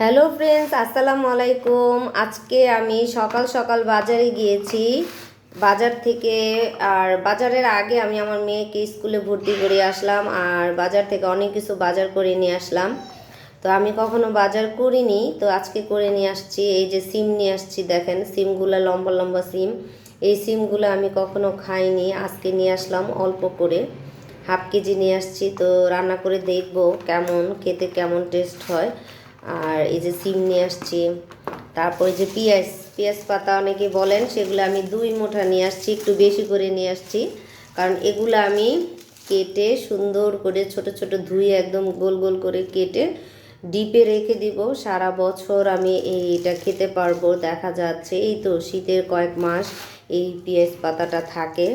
Hello friends, আসসালামু আলাইকুম। আজকে আমি সকাল সকাল বাজারে গিয়েছি। বাজার থেকে, আর বাজারের আগে আমি আমার মেয়েকে স্কুলে ভর্তি করে আসলাম, আর বাজার থেকে অনেক কিছু বাজার করে নিয়ে আসলাম। তো আমি কখনো বাজার করিনি, তো আজকে করে নিয়ে আসছি। এই যে সিম নিয়ে আসছি, দেখেন, সিমগুলো লম্বা লম্বা সিম। এই সিমগুলো আমি কখনো খাইনি, আজকে নিয়ে আসলাম অল্প করে। হাফ কেজি নিয়ে আসছি, তো রান্না করে দেখব কেমন, খেতে কেমন টেস্ট হয়। আর এই যে সিম নিয়ে আসছি, তারপরে যে পেঁয়াজ পেঁয়াজ পাতা অনেকে বলেন সেগুলো আমি দুই মুঠা নিয়ে আসছি, একটু বেশি করে নিয়ে আসছি। কারণ এগুলো আমি কেটে সুন্দর করে ছোট ছোট ধুয়ে একদম গোল গোল করে কেটে ডিপে রেখে দিব। সারা বছর আমি এইটা খেতে পারব, দেখা যাচ্ছে। এই তো শীতের কয়েক মাস এই পেঁয়াজ পাতাটা থাকে,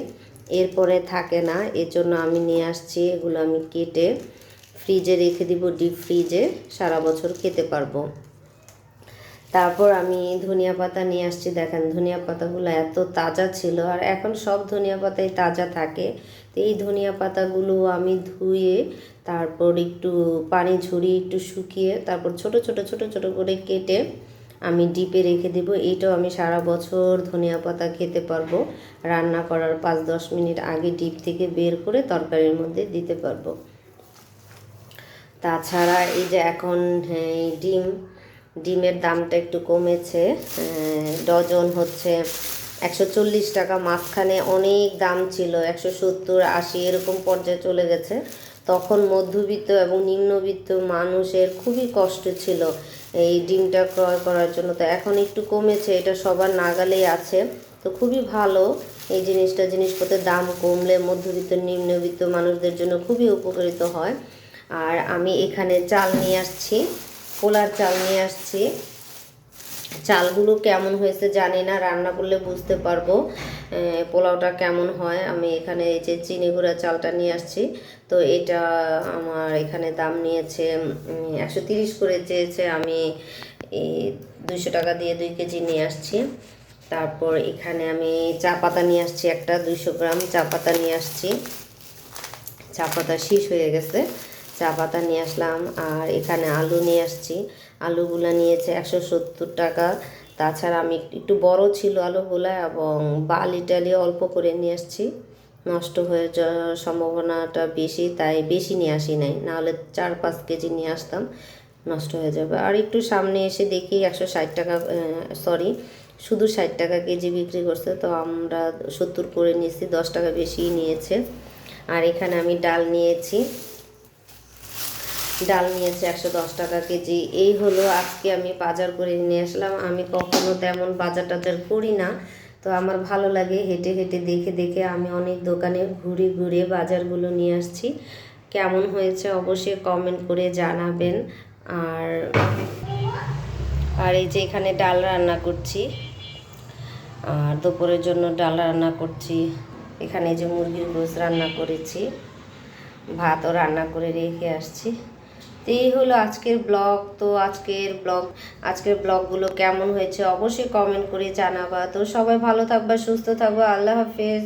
এরপরে থাকে না এর জন্য আমি নিয়ে আসছি, এগুলো আমি কেটে ফ্রিজে রেখে দিব ডিপ ফ্রিজে, সারা বছর খেতে পারব। তারপর আমি ধনিয়া পাতা নিয়ে আসছি, দেখেন ধনিয়া পাতাগুলো এত তাজা ছিল, আর এখন সব ধনিয়া পাতাই তাজা থাকে। তো এই ধনিয়া পাতাগুলো আমি ধুয়ে, তারপর একটু পানি ঝরিয়ে, একটু শুকিয়ে, তারপর ছোট ছোট ছোট ছোট করে কেটে আমি ডিপে রেখে দেবো। এইটাও আমি সারা বছর ধনিয়া পাতা খেতে পারব। রান্না করার পাঁচ, দশ মিনিট আগে ডিপ থেকে বের করে তরকারির মধ্যে দিতে পারব। তাছাড়া এই যে এখন হ্যাঁ, ডিম ডিমের দামটা একটু কমেছে ডজন হচ্ছে একশো চল্লিশ টাকা মাঝখানে অনেক দাম ছিল একশো সত্তর আশি এরকম পর্যায়ে চলে গেছে। তখন মধ্যবিত্ত এবং নিম্নবিত্ত মানুষের খুবই কষ্ট ছিল এই ডিমটা ক্রয় করার জন্য। তো এখন একটু কমেছে এটা সবার নাগালেই আছে। তো খুবই ভালো এই জিনিসটা জিনিসপত্রের দাম কমলে মধ্যবিত্ত নিম্নবিত্ত মানুষদের জন্য খুবই উপকারিত হয়। আর আমি এখানে চাল নিয়ে আসছি, পোলার চাল নিয়ে আসছি। চালগুলো কেমন হয়েছে জানি না, রান্না করলে বুঝতে পারব পোলাওটা কেমন হয়। আমি এখানে এই যে চিনি গুঁড়া চালটা নিয়ে আসছি, তো এটা আমার এখানে দাম নিয়েছে একশো তিরিশ করে চেয়েছে। আমি এই দুইশো টাকা দিয়ে দুই কেজি নিয়ে আসছি। তারপর এখানে আমি চা পাতা নিয়ে আসছি একটা, দুইশো গ্রাম চা পাতা নিয়ে আসছি। চা পাতা শীষ হয়ে গেছে। চা পাতা নিয়ে আসলাম আর এখানে আলু নিয়ে আসছি। আলুগুলা নিয়েছে একশো সত্তর টাকা। তাছাড়া আমি একটু বড় ছিল আলুগুলা এবং বালি টালি অল্প করে নিয়ে আসছি। নষ্ট হয়ে যাওয়ার সম্ভাবনাটা বেশি, তাই বেশি নিয়ে আসি নাই। নাহলে চার পাঁচ কেজি নিয়ে আসতাম, নষ্ট হয়ে যাবে। আর একটু সামনে এসে দেখি একশো ষাট টাকা সরি, শুধু ষাট টাকা কেজি বিক্রি করছে, তো আমরা সত্তর করে নিয়েছি, দশ টাকা বেশি নিয়েছে। আর এখানে আমি ডাল নিয়েছি। ডাল নিয়েছে একশো দশ টাকা কেজি। এই হলো আজকে আমি বাজার করে নিয়ে আসলাম। আমি কখনো তেমন বাজার টাজার করি না। তো আমার ভালো লাগে হেঁটে হেঁটে দেখে দেখে আমি অনেক দোকানে ঘুরে ঘুরে বাজারগুলো নিয়ে আসছি। কেমন হয়েছে অবশ্যই কমেন্ট করে জানাবেন। আর আর এই যে এখানে ডাল রান্না করছি। আর দুপুরের জন্য ডাল রান্না করছি। এখানে যে মুরগির গোস রান্না করেছি। ভাতও রান্না করে রেখে আসছি। এই হলো আজকের ব্লগ। তো আজকের ব্লগ, আজকের ব্লগগুলো কেমন হয়েছে অবশ্যই কমেন্ট করে জানাবা। তো সবাই ভালো থাকবা, সুস্থ থাকবা। আল্লাহ হাফেজ।